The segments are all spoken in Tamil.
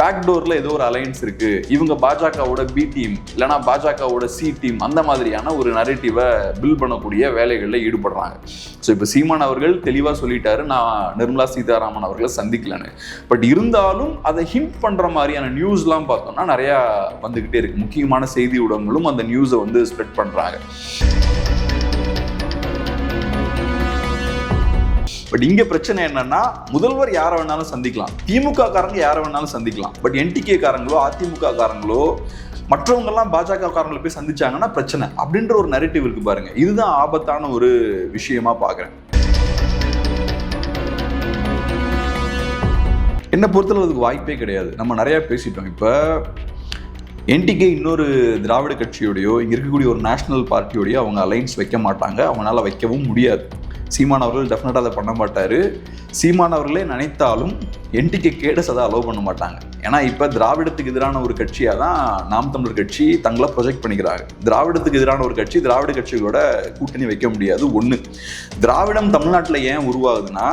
பேக்டோர்ல ஏதோ ஒரு அலையன்ஸ் இருக்கு. இவங்க பாஜகவோட பி டீம் இல்லைனா பாஜகவோட சி டீம் அந்த மாதிரியான ஒரு நரேட்டிவை பில் பண்ணக்கூடிய வேலைகளில் ஈடுபடுறாங்க. ஸோ இப்போ சீமான் அவர்கள் தெளிவாக சொல்லிட்டாரு. நான் நிர்மலா சீதாராமன் அவர்களை சந்திக்கலன்னு. பட் இருந்தாலும் அதை ஹிண்ட் பண்ணுற மாதிரியான நியூஸ்லாம் பார்த்தோம்னா நிறையா வந்துக்கிட்டே இருக்கு. முக்கியமான செய்தி ஊடகங்களும் அந்த நியூஸை வந்து ஸ்ப்ரெட் பண்ணுறாங்க பட் இங்க பிரச்சனை என்னன்னா முதல்வர் யாரை வேணாலும் சந்திக்கலாம். திமுக காரங்க யாரை வேணாலும் சந்திக்கலாம். பட் என்டிகே காரங்களோ அதிமுக காரங்களோ மற்றவங்க எல்லாம் பாஜக காரங்களை போய் சந்திச்சாங்கன்னா பிரச்சனை. அப்படின்ற ஒரு நெரட்டிவ் இருக்கு பாருங்க. இதுதான் ஆபத்தான ஒரு விஷயமா பாக்குறேன். என்னை பொறுத்தளவு அதுக்கு வாய்ப்பே கிடையாது. நம்ம நிறைய பேசிட்டோம். இப்போ என்டிகே இன்னொரு திராவிட கட்சியோடையோ இங்கே இருக்கக்கூடிய ஒரு நேஷனல் பார்ட்டியோடையோ அவங்க அலைன்ஸ் வைக்க மாட்டாங்க. அவங்களால வைக்கவும் முடியாது. சீமான் அவர்கள் டெஃபினட்டாக அதை பண்ண மாட்டார். சீமான் அவர்களே நினைத்தாலும் என்டிகே கேடஸ் அதை அலோவ் பண்ண மாட்டாங்க. ஏன்னா இப்போ திராவிடத்துக்கு எதிரான ஒரு கட்சியாக தான் நாம் தமிழர் கட்சி தங்களை ப்ரொஜெக்ட் பண்ணிக்கிறாங்க திராவிடத்துக்கு எதிரான ஒரு கட்சி திராவிட கட்சிகளோட கூட்டணி வைக்க முடியாது ஒன்று திராவிடம் தமிழ்நாட்டில் ஏன் உருவாகுதுன்னா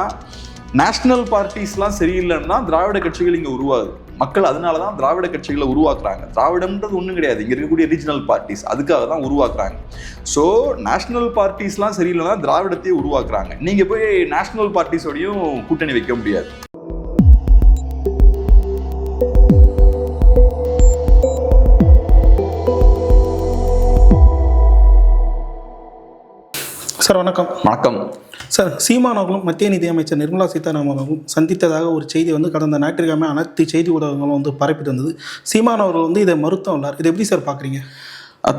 நேஷனல் பார்ட்டிஸ்லாம் சரியில்லைன்னா திராவிட கட்சிகள் இங்கே உருவாகுது. மக்கள் அதனால தான் திராவிட கட்சிகளை உருவாக்குறாங்க. திராவிடம்ன்றது ஒன்றும் கிடையாது. இங்கே இருக்கக்கூடிய ரீஜனல் பார்ட்டிஸ் அதுக்காக தான் உருவாக்குறாங்க. ஸோ நேஷனல் பார்ட்டிஸ்லாம் சரியில்லைன்னா திராவிடத்தையே உருவாக்குறாங்க. நீங்கள் போய் நேஷனல் பார்ட்டிஸோடையும் கூட்டணி வைக்க முடியாது. சார் வணக்கம். வணக்கம். சார் சீமான் அவர்களும் மத்திய நிதியமைச்சர் நிர்மலா சீதாராமன் அவர்களும் சந்தித்ததாக ஒரு செய்தி வந்து கடந்த ஞாயிற்றுக்கிழமை அனைத்து செய்தி ஊடகங்களும் வந்து பரப்பிட்டு வந்தது சீமான் அவர்கள் வந்து இதை மறுத்தம் உள்ளார் இதை எப்படி சார் பார்க்குறீங்க?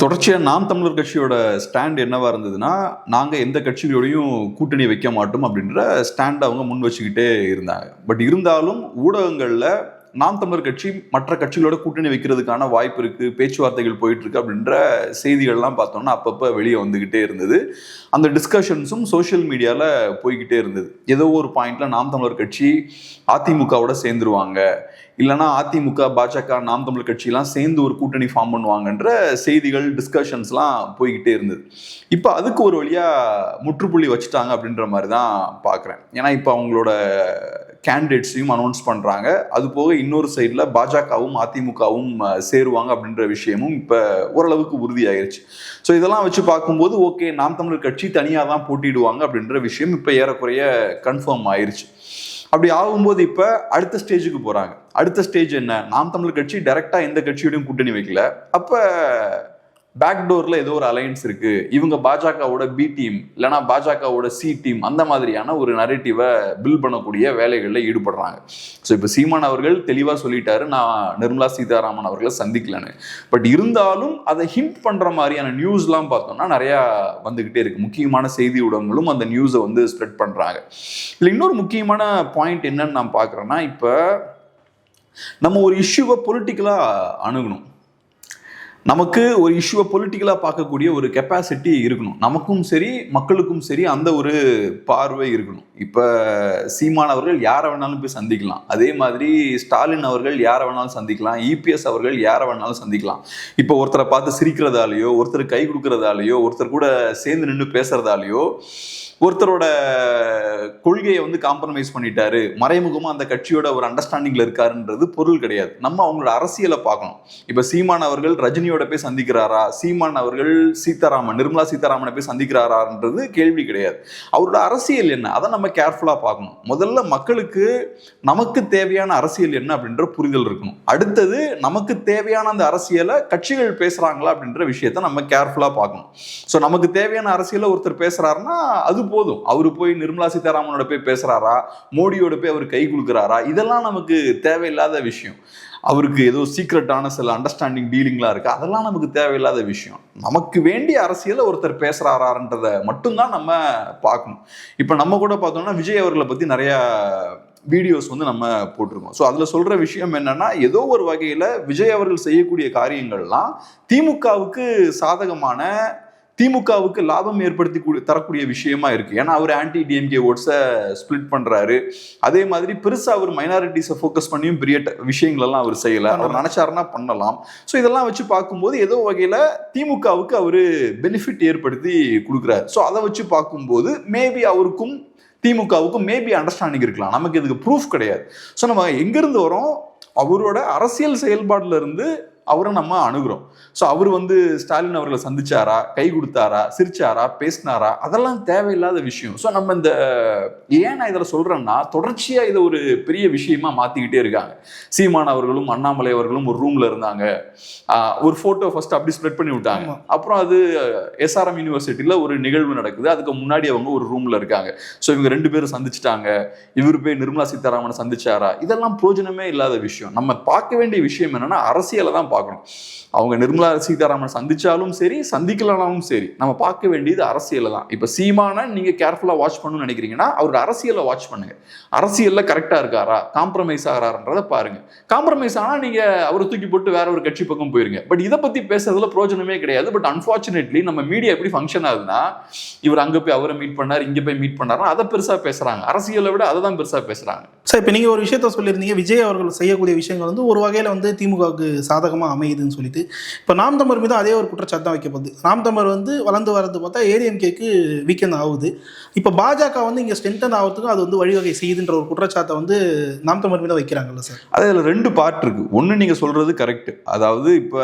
தொடர்ச்சியாக நாம் தமிழர் கட்சியோட ஸ்டாண்ட் என்னவா இருந்ததுன்னா நாங்கள் எந்த கட்சிகளோடையும் கூட்டணி வைக்க மாட்டோம் அப்படின்ற ஸ்டாண்ட் அவங்க முன் வச்சுக்கிட்டே இருந்தாங்க. பட் இருந்தாலும் ஊடகங்களில் நாம் தமிழர் கட்சி மற்ற கட்சிகளோட கூட்டணி வைக்கிறதுக்கான வாய்ப்பு இருக்கு பேச்சுவார்த்தைகள் போயிட்டு இருக்கு அப்படின்ற செய்திகள்லாம் பார்த்தோம்னா அப்பப்போ வெளியே வந்துகிட்டே இருந்தது. அந்த டிஸ்கஷன்ஸும் சோஷியல் மீடியாவில் போய்கிட்டே இருந்தது. ஏதோ ஒரு பாயிண்ட்ல நாம் தமிழர் கட்சி அதிமுகவோட சேர்ந்துருவாங்க. இல்லைனா அதிமுக பாஜக நாம் தமிழர் கட்சியெல்லாம் சேர்ந்து ஒரு கூட்டணி ஃபார்ம் பண்ணுவாங்கன்ற செய்திகள் டிஸ்கஷன்ஸ்லாம் போய்கிட்டே இருந்தது. இப்போ அதுக்கு ஒரு வழியாக முற்றுப்புள்ளி வச்சுட்டாங்க அப்படின்ற மாதிரி தான் பார்க்குறேன் ஏன்னா இப்போ அவங்களோட கேண்டிடேட்ஸையும் அனௌன்ஸ் பண்ணுறாங்க அது போக இன்னொரு சைடில் பாஜகவும் அதிமுகவும் சேருவாங்க அப்படின்ற விஷயமும் இப்போ ஓரளவுக்கு உறுதியாயிருச்சு. ஸோ இதெல்லாம் வச்சு பார்க்கும்போது ஓகே நாம் தமிழர் கட்சி தனியாக தான் போட்டிடுவாங்க அப்படின்ற விஷயம் இப்போ ஏறக்குறைய கன்ஃபார்ம் ஆயிருச்சு. அப்படி ஆகும்போது இப்போ அடுத்த ஸ்டேஜுக்கு போகிறாங்க அடுத்த ஸ்டேஜ் என்ன? நாம் தமிழர் கட்சி டைரெக்டாக எந்த கட்சியோடையும் கூட்டணி வைக்கல. அப்போ பேக்டோரில் ஏதோ ஒரு அலையன்ஸ் இருக்கு. இவங்க பாஜகவோட பி டீம் இல்லைனா பாஜகவோட சி டீம் அந்த மாதிரியான ஒரு நரேட்டிவை பில் பண்ணக்கூடிய வேலைகளில் ஈடுபடுறாங்க. ஸோ இப்போ சீமான் அவர்கள் தெளிவாக சொல்லிட்டாரு. நான் நிர்மலா சீதாராமன் அவர்களை சந்திக்கலன்னு. பட் இருந்தாலும் அதை ஹிண்ட் பண்ற மாதிரியான நியூஸ்லாம் பார்த்தோம்னா நிறையா வந்துகிட்டே இருக்கு. முக்கியமான செய்தி ஊடகங்களும் அந்த நியூஸை வந்து ஸ்ப்ரெட் பண்றாங்க. இல்லை இன்னொரு முக்கியமான பாயிண்ட் என்னன்னு நான் பார்க்குறேன்னா இப்போ நம்ம ஒரு இஷ்யூவை பொலிட்டிக்கலாக அணுகணும். நமக்கு ஒரு இஷ்யூவை பொலிட்டிக்கலாக பார்க்கக்கூடிய ஒரு கெப்பாசிட்டி இருக்கணும். நமக்கும் சரி மக்களுக்கும் சரி அந்த ஒரு பார்வை இருக்கணும். இப்போ சீமான் அவர்கள் யாரை வேணாலும் போய் சந்திக்கலாம். அதே மாதிரி ஸ்டாலின் அவர்கள் யாரை வேணாலும் சந்திக்கலாம். இபிஎஸ் அவர்கள் யாரை வேணாலும் சந்திக்கலாம். இப்போ ஒருத்தரை பார்த்து சிரிக்கிறதாலேயோ ஒருத்தர் கை கொடுக்கறதாலேயோ ஒருத்தர் கூட சேர்ந்து நின்று பேசுகிறதாலேயோ ஒருத்தரோட கொள்கையை வந்து காம்ப்ரமைஸ் பண்ணிட்டாரு. மறைமுகமாக அந்த கட்சியோட ஒரு அண்டர்ஸ்டாண்டிங்ல இருக்காருன்றது பொருள் கிடையாது. நம்ம அவங்களோட அரசியலை பார்க்கணும். இப்போ சீமான் அவர்கள் ரஜினியோட போய் சந்திக்கிறாரா? சீமான் அவர்கள் சீதாராமன் நிர்மலா சீதாராமனை போய் சந்திக்கிறாரான்றது கேள்வி கிடையாது. அவரோட அரசியல் என்ன? அதை நம்ம கேர்ஃபுல்லாக பார்க்கணும். முதல்ல மக்களுக்கு நமக்கு தேவையான அரசியல் என்ன அப்படின்ற புரிதல் இருக்கணும். அடுத்தது நமக்கு தேவையான அந்த அரசியலை கட்சிகள் பேசுகிறாங்களா அப்படின்ற விஷயத்த நம்ம கேர்ஃபுல்லாக பார்க்கணும். ஸோ நமக்கு தேவையான அரசியலை ஒருத்தர் பேசுகிறாருன்னா அது போதும். அவர் போய் நிர்மலா சீதாராமனோட போய் பேசுறாரா? மோடியோட போய் அவர் கை கொடுக்குறாரா இதெல்லாம் நமக்கு தேவையில்லாத விஷயம். அவருக்கு ஏதோ சீக்ரெட்டான சில அண்டர்ஸ்டாண்டிங் டீலிங்லாம் இருக்கு. அதெல்லாம் நமக்கு தேவையில்லாத விஷயம். நமக்கு வேண்டிய அரசியலை ஒருத்தர் பேசுறாரான்றதை மட்டும்தான் நம்ம பார்க்கணும். இப்போ நம்ம கூட பார்த்தோம்னா விஜய் அவர்களை பத்தி நிறைய வீடியோஸ் வந்து நம்ம போட்டிருக்கோம். ஸோ அதில் சொல்கிற விஷயம் என்னென்னா ஏதோ ஒரு வகையில் விஜய் அவர்கள் செய்யக்கூடிய காரியங்கள்லாம் திமுகவுக்கு சாதகமான திமுகவுக்கு லாபம் ஏற்படுத்தி தரக்கூடிய விஷயமா இருக்கு. ஏன்னா அவர் ஆன்டி டிஎம்கே ஓட்ஸை ஸ்பிளிட் பண்றாரு. அதே மாதிரி பெருசா அவர் மைனாரிட்டிஸை ஃபோக்கஸ் பண்ணியும் பெரிய ட- விஷயங்கள் எல்லாம் அவர் செய்யல. அவர் நினைச்சாருன்னா பண்ணலாம். ஸோ இதெல்லாம் வச்சு பார்க்கும்போது ஏதோ வகையில திமுகவுக்கு அவரு பெனிஃபிட் ஏற்படுத்தி கொடுக்குறாரு. ஸோ அதை வச்சு பார்க்கும்போது மேபி அவருக்கும் திமுகவுக்கும் மேபி அண்டர்ஸ்டாண்டிங் இருக்கலாம். நமக்கு இதுக்கு ப்ரூஃப் கிடையாது. ஸோ நம்ம எங்கிருந்து வரோம்? அவரோட அரசியல் செயல்பாடுல இருந்து அவரை நம்ம அணுகிறோம். ஸோ அவர் வந்து ஸ்டாலின் அவர்களை சந்திச்சாரா? கை கொடுத்தாரா? சிரிச்சாரா? பேசினாரா? அதெல்லாம் தேவையில்லாத விஷயம். ஸோ நம்ம இந்த ஏன் நான் இதில் சொல்றேன்னா தொடர்ச்சியா இதை ஒரு பெரிய விஷயமா மாத்திக்கிட்டே இருக்காங்க. சீமான் அவர்களும் அண்ணாமலை அவர்களும் ஒரு ரூம்ல இருந்தாங்க. ஒரு போட்டோ ஃபர்ஸ்ட் அப்படி ஸ்ப்ரெட் பண்ணி விட்டாங்க. அப்புறம் அது எஸ்ஆர்எம் யூனிவர்சிட்டியில ஒரு நிகழ்வு நடக்குது. அதுக்கு முன்னாடி அவங்க ஒரு ரூம்ல இருக்காங்க. ஸோ இவங்க ரெண்டு பேரும் சந்திச்சிட்டாங்க. இவர் போய் நிர்மலா சீதாராமனை சந்திச்சாரா? இதெல்லாம் பிரயோஜனமே இல்லாத விஷயம். நம்ம பார்க்க வேண்டிய விஷயம் என்னன்னா அரசியலை தான் பார்க்கணும். அவங்க நிர்மலா சீதாராமன் சந்திச்சாலும் சரி சந்திக்கலனாலும் சரி நம்ம பார்க்க வேண்டியது அரசியல் தான். இப்போ சீமான நீங்க கேர்ஃபுல்லா வாட்ச் பண்ணணும்னு நினைக்கிறீங்கன்னா அவரோட அரசியலை வாட்ச் பண்ணுங்க. அரசியல்ல கரெக்டா இருக்காரா? காம்ப்ரமைஸ் ஆகிறாருன்றத பாருங்க. காம்ப்ரமைஸ் ஆனா நீங்க அவரை தூக்கி போட்டு வேற ஒரு கட்சி பக்கம் போயிருங்க. பட் இதை பத்தி பேசுறதுல பிரயோஜனமே கிடையாது. பட் அன்பார்ச்சுனேட்லி நம்ம மீடியா எப்படி ஃபங்க்ஷன் ஆகுதுன்னா இவர் அங்க போய் அவரை மீட் பண்ணார் இங்க போய் மீட் பண்ணாருன்னா அதை பெருசா பேசுறாங்க. அரசியலை விட அதை தான் பெருசா பேசுறாங்க. சார் இப்போ நீங்கள் ஒரு விஷயத்த சொல்லியிருந்தீங்க. விஜய் அவர்கள் செய்யக்கூடிய விஷயங்கள் வந்து ஒரு வகையில் வந்து திமுகவுக்கு சாதகமாக அமையுதுன்னு சொல்லிட்டு இப்போ நாம் தமிழர் மீது அதே ஒரு குற்றச்சாட்டு தான் வைக்கப்படுது. நாம் தமிழர் வந்து வளர்ந்து வரது பார்த்தா ஏடிஎம்கேக்கு வீக்கெண்ட் ஆகுது. இப்போ பாஜக வந்து இங்கே ஸ்ட்ரென்தன் ஆகிறதுக்கும் அது வந்து வழிவகை செய்யுதுன்ற ஒரு குற்றச்சாட்டை வந்து நாம் தமிழர் மீது வைக்கிறாங்கல்ல சார்? அதில் ரெண்டு பார்ட் இருக்கு. ஒன்று நீங்கள் சொல்றது கரெக்ட் அதாவது இப்போ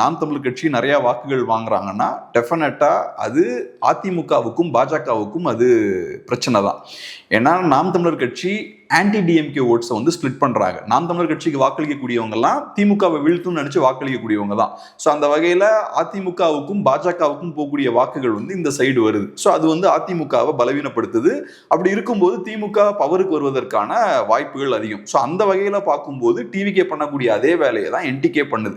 நாம் தமிழர் கட்சி நிறைய வாக்குகள் வாங்குறாங்கன்னா டெஃபினட்டாக அது அதிமுகவுக்கும் பாஜகவுக்கும் அது பிரச்சனை தான் ஏன்னா நாம் தமிழர் கட்சி ஆன்டி டிஎம்கே ஓட்ஸை வந்து ஸ்பிளிட் பண்ணுறாங்க நாம் தமிழர் கட்சிக்கு வாக்களிக்கக்கூடியவங்கலாம் திமுகவை வீழ்த்தும்னு நினச்சி வாக்களிக்கக்கூடியவங்க தான். ஸோ அந்த வகையில் அதிமுகவுக்கும் பாஜகவுக்கும் போகக்கூடிய வாக்குகள் வந்து இந்த சைடு வருது. ஸோ அது வந்து அதிமுகவை பலவீனப்படுத்துது. அப்படி இருக்கும்போது திமுக பவருக்கு வருவதற்கான வாய்ப்புகள் அதிகம். ஸோ அந்த வகையில் பார்க்கும்போது டிவிகே பண்ணக்கூடிய அதே வேலையை தான் என்டிகே பண்ணுது.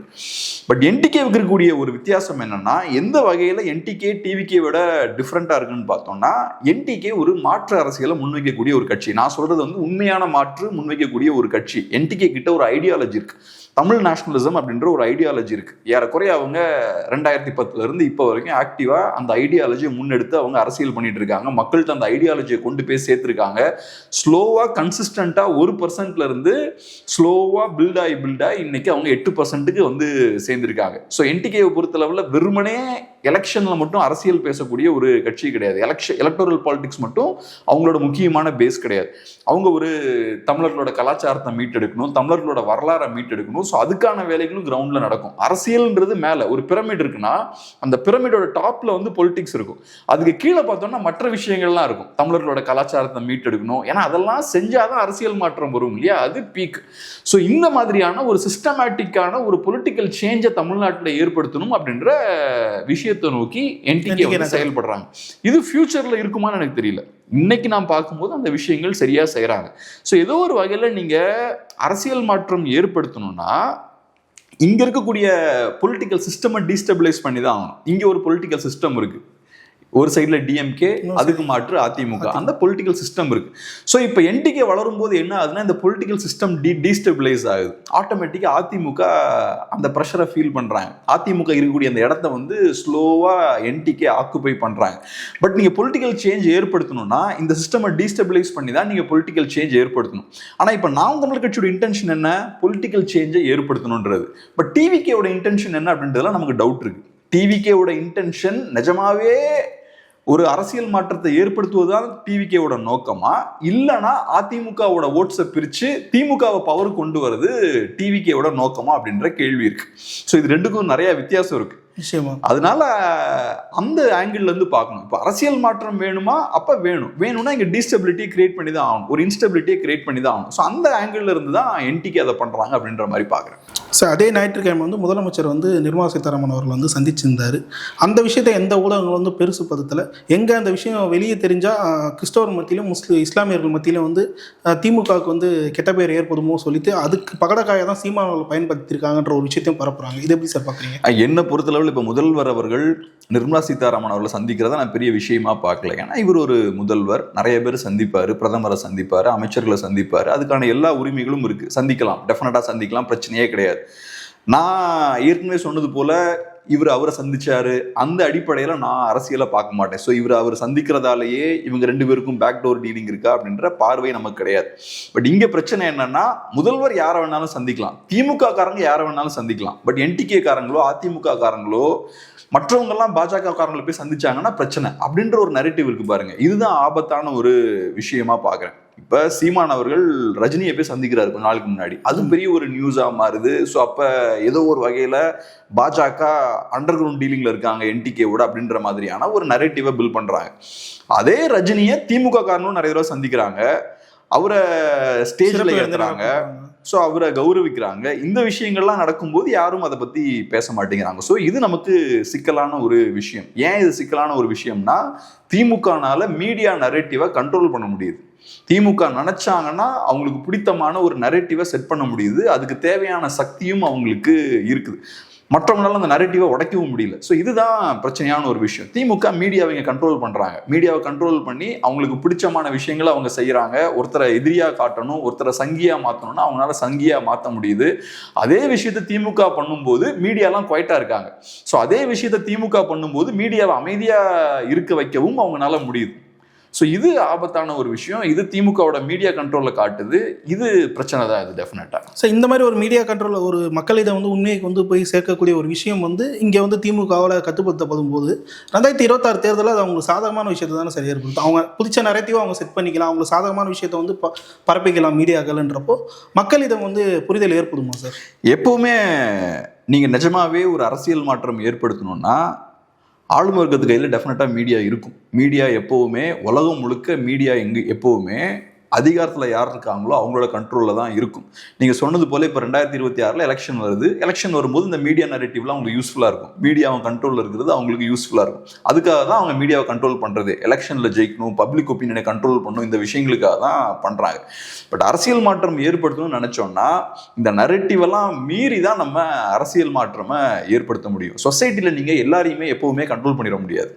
பட் என்டிகேவுக்கு இருக்கக்கூடிய ஒரு வித்தியாசம் என்னன்னா எந்த வகையில் என்டிகே டிவிகே விட டிஃப்ரெண்ட்டாக இருக்குன்னு பார்த்தோம்னா என்டிகே ஒரு மாற்று அரசியலை முன்வைக்கக்கூடிய ஒரு கட்சி. நான் சொல்றது வந்து உண்மை உண்மையான மாற்று முன்வைக்கக்கூடிய ஒரு கட்சி. என்டிகே கிட்ட ஒரு ஐடியாலஜி இருக்கு. தமிழ் நேஷனலிசம் அப்படின்ற ஒரு ஐடியாலஜி இருக்கு. ஏறக்குறைய அவங்க ரெண்டாயிரத்தி பத்துல இருந்து இப்போ வரைக்கும் ஆக்டிவா அந்த ஐடியாலஜியை முன்னெடுத்து அவங்க அரசியல் பண்ணிட்டு இருக்காங்க. மக்கள்கிட்ட அந்த ஐடியாலஜியை கொண்டு போய் சேர்த்துருக்காங்க. ஸ்லோவா கன்சிஸ்டண்டா ஒரு பர்சன்ட்ல இருந்து ஸ்லோவா பில்ட் ஆகி பில்ட் ஆகி இன்னைக்கு அவங்க எட்டு பர்சன்ட்டுக்கு வந்து சேர்ந்திருக்காங்க. ஸோ என்டிகேவை பொறுத்தளவில் வெறுமனே எலெக்ஷனில் மட்டும் அரசியல் பேசக்கூடிய ஒரு கட்சி கிடையாது. எலெக்ஷன் எலக்டோரல் பாலிடிக்ஸ் மட்டும் அவங்களோட முக்கியமான பேஸ் கிடையாது. அவங்க ஒரு தமிழர்களோட கலாச்சாரத்தை மீட்டெடுக்கணும் தமிழர்களோட வரலாறை மீட்டெடுக்கணும். ஸோ அதுக்கான வேலைகளும் கிரவுண்டில் நடக்கும். அரசியல்ன்றது மேலே. ஒரு பிரமிட் இருக்குன்னா அந்த பிரமிடோட டாப்பில் வந்து பொலிட்டிக்ஸ் இருக்கும். அதுக்கு கீழே பார்த்தோம்னா மற்ற விஷயங்கள்லாம் இருக்கும். தமிழர்களோட கலாச்சாரத்தை மீட்டெடுக்கணும். ஏன்னா அதெல்லாம் செஞ்சாதான் அரசியல் மாற்றம் வரும் இல்லையா? அது பீக் ஸோ இந்த மாதிரியான ஒரு சிஸ்டமேட்டிக்கான ஒரு பொலிட்டிக்கல் சேஞ்சை தமிழ்நாட்டில் ஏற்படுத்தணும் அப்படின்ற விஷயம் விஷயத்தை நோக்கி என்டிகே வந்து செயல்படுறாங்க. இது ஃபியூச்சர்ல இருக்குமான்னு எனக்கு தெரியல. இன்னைக்கு நான் பார்க்கும்போது அந்த விஷயங்கள் சரியா செய்றாங்க. ஸோ ஏதோ ஒரு வகையில நீங்க அரசியல் மாற்றம் ஏற்படுத்தணும்னா இங்க இருக்கக்கூடிய பொலிட்டிக்கல் சிஸ்டமை டீஸ்டபிளைஸ் பண்ணி தான் ஆகணும். இங்க ஒரு பொலிட்டிக்கல் சிஸ்டம் இருக்கு. ஒரு சைடுல டிஎம்கே அதுக்கு மாற்று அதிமுக அந்த பொலிட்டிக்கல் சிஸ்டம் இருக்கு. ஸோ இப்போ என்டிகே வளரும் போது என்ன ஆகுதுன்னா இந்த பொலிட்டிக்கல் சிஸ்டம் டி டீஸ்டபிளைஸ் ஆகுது. ஆட்டோமேட்டிக்காக அதிமுக அந்த ப்ரெஷரை ஃபீல் பண்றாங்க. அதிமுக இருக்கக்கூடிய அந்த இடத்த வந்து ஸ்லோவா என்டிகே ஆக்குபை பண்றாங்க. பட் நீங்க பொலிட்டிக்கல் சேஞ்ச் ஏற்படுத்தணும்னா இந்த சிஸ்டமை டீஸ்டபிளைஸ் பண்ணி தான் நீங்க பொலிட்டிக்கல் சேஞ்ச் ஏற்படுத்தணும். ஆனா இப்போ நாம் தமிழர் கட்சியோட இன்டென்ஷன் என்ன? பொலிட்டிக்கல் சேஞ்சை ஏற்படுத்தணுன்றது பட் டிவிகேவோட இன்டென்ஷன் என்ன அப்படின்றதுல நமக்கு டவுட் இருக்கு. டிவிகேவோட இன்டென்ஷன் நிஜமாவே ஒரு அரசியல் மாற்றத்தை ஏற்படுத்துவதுதான் டிவிகேவோட நோக்கமா? இல்லைன்னா அதிமுகவோட ஓட்ஸை பிரிச்சு திமுகவை பவர் கொண்டு வர்றது டிவிகேவோட நோக்கமா அப்படின்ற கேள்வி இருக்கு. ஸோ இது ரெண்டுக்கும் நிறைய வித்தியாசம் இருக்கு. நிச்சயமா. அதனால அந்த ஆங்கிள் இருந்து பார்க்கணும். இப்போ அரசியல் மாற்றம் வேணுமா? அப்ப வேணும். வேணும்னா இங்க டீஸ்டபிலிட்டி கிரியேட் பண்ணி தான் ஆகணும். ஒரு இன்ஸ்டபிலிட்டியை கிரியேட் பண்ணி தான் ஆகணும். ஸோ அந்த ஆங்கிள் இருந்து தான் என்டிகே அதை பண்றாங்க அப்படின்ற மாதிரி பாக்குறேன் ஸோ அதே ஞாயிற்றுக்கிழமை வந்து முதலமைச்சர் வந்து நிர்மலா சீதாராமன் அவர்கள் வந்து சந்திச்சிருந்தார். அந்த விஷயத்தை எந்த ஊடகங்கள் வந்து பெருசு பதத்தில் எங்கே அந்த விஷயம் வெளியே தெரிஞ்சால் கிறிஸ்தவர் மத்தியிலும் முஸ்லி இஸ்லாமியர்கள் மத்தியிலும் வந்து திமுகவுக்கு வந்து கெட்ட பேர் ஏற்படுமோ சொல்லிட்டு அதுக்கு பகடக்காயை தான் சீமானவர்கள் பயன்படுத்தியிருக்காங்கன்ற ஒரு விஷயத்தையும் பரப்புறாங்க. இது எப்படி சார் பார்க்குறீங்க என்னை பொறுத்தளவில் இப்போ முதல்வர் அவர்கள் நிர்மலா சீதாராமன் அவர்களை சந்திக்கிறத நான் பெரிய விஷயமா பார்க்கல ஏன்னா இவர் ஒரு முதல்வர். நிறைய பேர் சந்திப்பார். பிரதமரை சந்திப்பார். அமைச்சர்களை சந்திப்பார். அதுக்கான எல்லா உரிமைகளும் இருக்குது சந்திக்கலாம். டெஃபினட்டாக சந்திக்கலாம். பிரச்சனையே கிடையாது. நான் ஏற்கனவே சொன்னது போல இவர் அவரை சந்திச்சாரு. அந்த அடிப்படையில் நான் அரசியலை பார்க்க மாட்டேன். ஸோ இவர் அவர் சந்திக்கிறதாலேயே இவங்க ரெண்டு பேருக்கும் பேக் டோர் டீலிங் இருக்கா அப்படின்ற பார்வை நமக்கு கிடையாது. பட் இங்க பிரச்சனை என்னன்னா முதல்வர் யாரை வேணாலும் சந்திக்கலாம். திமுக காரங்க யாரை வேணாலும் சந்திக்கலாம். பட் என்டிகே காரங்களோ அதிமுக காரங்களோ மற்றவங்கெல்லாம் பாஜக காரங்களை போய் சந்திச்சாங்கன்னா பிரச்சனை. அப்படின்ற ஒரு நெரட்டிவ் இருக்கு பாருங்க. இதுதான் ஆபத்தான ஒரு விஷயமா பாக்குறேன் இப்ப சீமான் அவர்கள் ரஜினியை போய் சந்திக்கிறாரு கொஞ்ச நாளுக்கு முன்னாடி. அது பெரிய ஒரு நியூஸா மாறுது. ஸோ அப்ப ஏதோ ஒரு வகையில பாஜக அண்டர் கிரவுண்ட் டீலிங்ல இருக்காங்க என்டிகேவோட அப்படின்ற மாதிரியான ஒரு நரேட்டிவை பில் பண்றாங்க. அதே ரஜினியை திமுக காரனும் நிறைய தடவை சந்திக்கிறாங்க. அவரை ஸ்டேஜ்ல விருந்தினரா ஸோ அவரை கௌரவிக்கிறாங்க. இந்த விஷயங்கள்லாம் நடக்கும்போது யாரும் அதை பத்தி பேச மாட்டேங்கிறாங்க. ஸோ இது நமக்கு சிக்கலான ஒரு விஷயம். ஏன் இது சிக்கலான ஒரு விஷயம்னா திமுகனால மீடியா நரேட்டிவை கண்ட்ரோல் பண்ண முடியுது. திமுக நினைச்சாங்கன்னா அவங்களுக்கு பிடித்தமான ஒரு நரேட்டிவை செட் பண்ண முடியுது. அதுக்கு தேவையான சக்தியும் அவங்களுக்கு இருக்குது. மற்றவங்களால அந்த நரேட்டிவை உடைக்கவும் முடியல. ஸோ இதுதான் பிரச்சனையான ஒரு விஷயம். திமுக மீடியாவை இங்கே கண்ட்ரோல் பண்ணுறாங்க மீடியாவை கண்ட்ரோல் பண்ணி அவங்களுக்கு பிடிச்சமான விஷயங்களை அவங்க செய்கிறாங்க ஒருத்தரை எதிரியா காட்டணும் ஒருத்தரை சங்கியா மாற்றணும்னா அவங்களால சங்கியா மாற்ற முடியுது. அதே விஷயத்தை திமுக பண்ணும்போது மீடியாலாம் குவைட்டா இருக்காங்க. ஸோ அதே விஷயத்த திமுக பண்ணும்போது மீடியாவை அமைதியா இருக்க வைக்கவும் அவங்களால முடியுது. ஸோ இது ஆபத்தான ஒரு விஷயம். இது திமுகவோட மீடியா கண்ட்ரோல்ல காட்டுது. இது பிரச்சனை தான் இது டெஃபினட்டா ஸோ இந்த மாதிரி ஒரு மீடியா கண்ட்ரோல் ஒரு மக்களிடம் வந்து உண்மையை வந்து போய் சேர்க்கக்கூடிய ஒரு விஷயம் வந்து இங்கே வந்து திமுகவால் கட்டுப்படுத்தப்படும் போது ரெண்டாயிரத்தி இருபத்தாறு தேர்தலில் அது அவங்களுக்கு சாதகமான விஷயத்தை தானே சரி ஏற்படுத்தும். அவங்க புதிச்ச நரேட்டிவாக அவங்க செட் பண்ணிக்கலாம். அவங்களுக்கு சாதகமான விஷயத்தை வந்து ப பரப்பிக்கலாம் மீடியாக்கள்ன்றப்போ மக்களிடம் வந்து புரிதல் ஏற்படுமா சார்? எப்பவுமே நீங்க நிஜமாவே ஒரு அரசியல் மாற்றம் ஏற்படுத்தணும்னா ஆளும் வர்க்கத்து கையில் டெஃபினட்டாக மீடியா இருக்கும். மீடியா எப்போவுமே உலகம் முழுக்க மீடியா எங்கே எப்போவுமே அதிகாரத்தில் யார் இருக்காங்களோ அவங்களோட கண்ட்ரோலில் தான் இருக்கும். நீங்கள் சொன்னது போல இப்போ ரெண்டாயிரத்தி இருபத்தி ஆறில் எலெக்ஷன் வருது. எலெக்ஷன் வரும்போது இந்த மீடியா நரேட்டிவ்லாம் அவங்களுக்கு யூஸ்ஃபுல்லாக இருக்கும். மீடியா அவங்க கண்ட்ரோலில் இருக்கிறது அவங்களுக்கு யூஸ்ஃபுல்லாக இருக்கும். அதுக்காக தான் அவங்க மீடியாவை கண்ட்ரோல் பண்ணுறது எலெக்ஷனில் ஜெயிக்கணும் பப்ளிக் ஒப்பீனியனை கண்ட்ரோல் பண்ணணும் இந்த விஷயங்களுக்காக தான் பண்ணுறாங்க பட் அரசியல் மாற்றம் ஏற்படுத்தணும்னு நினச்சோன்னா இந்த நரேட்டிவெல்லாம் மீறி தான் நம்ம அரசியல் மாற்றமை ஏற்படுத்த முடியும். சொசைட்டியில் நீங்கள் எல்லாரையுமே எப்போவுமே கண்ட்ரோல் பண்ணிட முடியாது.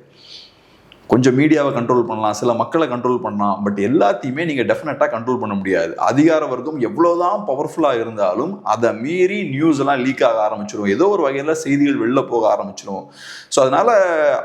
கொஞ்சம் மீடியாவை கண்ட்ரோல் பண்ணலாம் சில மக்களை கண்ட்ரோல் பண்ணலாம் பட் எல்லாத்தையுமே நீங்கள் டெஃபினட்டாக கண்ட்ரோல் பண்ண முடியாது. அதிகார வர்க்கம் எவ்வளோதான் பவர்ஃபுல்லாக இருந்தாலும் அதை மீறி நியூஸ் எல்லாம் லீக் ஆக ஆரம்பிச்சிடும் ஏதோ ஒரு வகையில் செய்திகள் வெளில போக ஆரம்பிச்சிடும் ஸோ அதனால்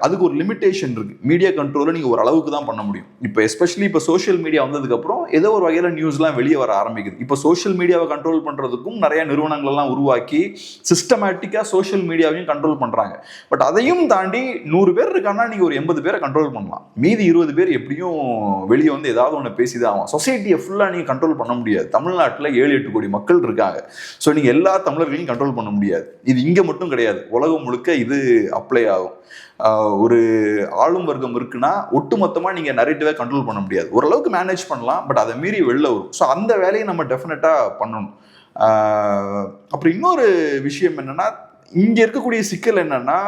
அதுக்கு ஒரு லிமிட்டேஷன் இருக்குது மீடியா கண்ட்ரோலை நீங்கள் ஒரு அளவுக்கு தான் பண்ண முடியும். இப்போ எஸ்பெஷலி இப்போ சோஷியல் மீடியா வந்ததுக்கப்புறம் ஏதோ ஒரு வகையில் நியூஸ்லாம் வெளியே வர ஆரம்பிக்குது. இப்போ சோஷியல் மீடியாவை கண்ட்ரோல் பண்ணுறதுக்கும் நிறைய நிறுவனங்கள்லாம் உருவாக்கி சிஸ்டமேட்டிக்காக சோஷியல் மீடியாவையும் கண்ட்ரோல் பண்ணுறாங்க பட் அதையும் தாண்டி நூறு பேர் இருக்காங்கன்னா நீங்கள் ஒரு எண்பது பேரை கண்ட்ரோல் பண்ணலாம். மீதி இருபது பேர் எப்படியும் வெளியே வந்து ஏதாவது ஒன்று பேசிதான் ஆகும் சொசைட்டியை ஃபுல்லாக நீங்கள் கண்ட்ரோல் பண்ண முடியாது. தமிழ்நாட்டில் ஏழு எட்டு கோடி மக்கள் இருக்காங்க. ஸோ நீங்கள் எல்லா தமிழர்களையும் கண்ட்ரோல் பண்ண முடியாது. இது இங்கே மட்டும் கிடையாது. உலகம் முழுக்க இது அப்ளை ஆகும். ஒரு ஆளும் வர்க்கம் இருக்குன்னா ஒட்டுமொத்தமாக நீங்கள் நரேட்டிவே கண்ட்ரோல் பண்ண முடியாது. ஓரளவுக்கு மேனேஜ் பண்ணலாம் பட் அதை மீறி வெளில வரும். ஸோ அந்த வேலையை நம்ம டெஃபினட்டாக பண்ணணும். அப்புறம் இன்னொரு விஷயம் என்னென்னா இங்கே இருக்கக்கூடிய சிக்கல் என்னன்னா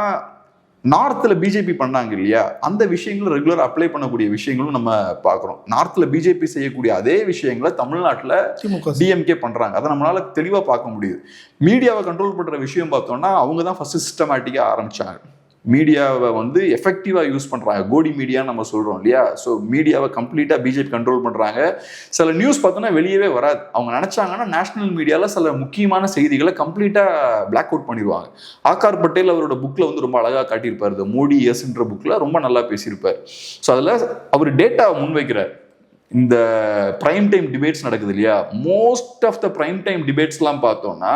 நார்த்தில் பிஜேபி பண்ணாங்க இல்லையா? அந்த விஷயங்களை ரெகுலராக அப்ளை பண்ணக்கூடிய விஷயங்களும் நம்ம பார்க்குறோம். நார்த்தில் பிஜேபி செய்யக்கூடிய அதே விஷயங்களை தமிழ்நாட்டில் திமுக டிஎம்கே பண்றாங்க. அதை நம்மளால தெளிவா பார்க்க முடியுது. மீடியாவை கண்ட்ரோல் பண்ற விஷயம் பார்த்தோம்னா அவங்க தான் ஃபர்ஸ்ட் சிஸ்டமேட்டிக்கா ஆரம்பிச்சாங்க. மீடியாவை வந்து எஃபெக்டிவாக யூஸ் பண்ணுறாங்க கோடி மீடியான்னு நம்ம சொல்கிறோம் இல்லையா? ஸோ மீடியாவை கம்ப்ளீட்டாக பிஜேபி கண்ட்ரோல் பண்ணுறாங்க சில நியூஸ் பார்த்தோன்னா வெளியவே வராது. அவங்க நினச்சாங்கன்னா நேஷனல் மீடியாவில் சில முக்கியமான செய்திகளை கம்ப்ளீட்டாக பிளாக் அவுட் பண்ணிடுவாங்க. ஆகார் பட்டேல் அவரோட புக்கில் வந்து ரொம்ப அழகாக காட்டியிருப்பார். இந்த மோடி எஸ்ன்ற புக்கில் ரொம்ப நல்லா பேசியிருப்பார். ஸோ அதில் அவர் டேட்டா முன்வைக்கிறார். இந்த ப்ரைம் டைம் டிபேட்ஸ் நடக்குது இல்லையா? Most of the prime time டிபேட்ஸ்லாம் பார்த்தோம்னா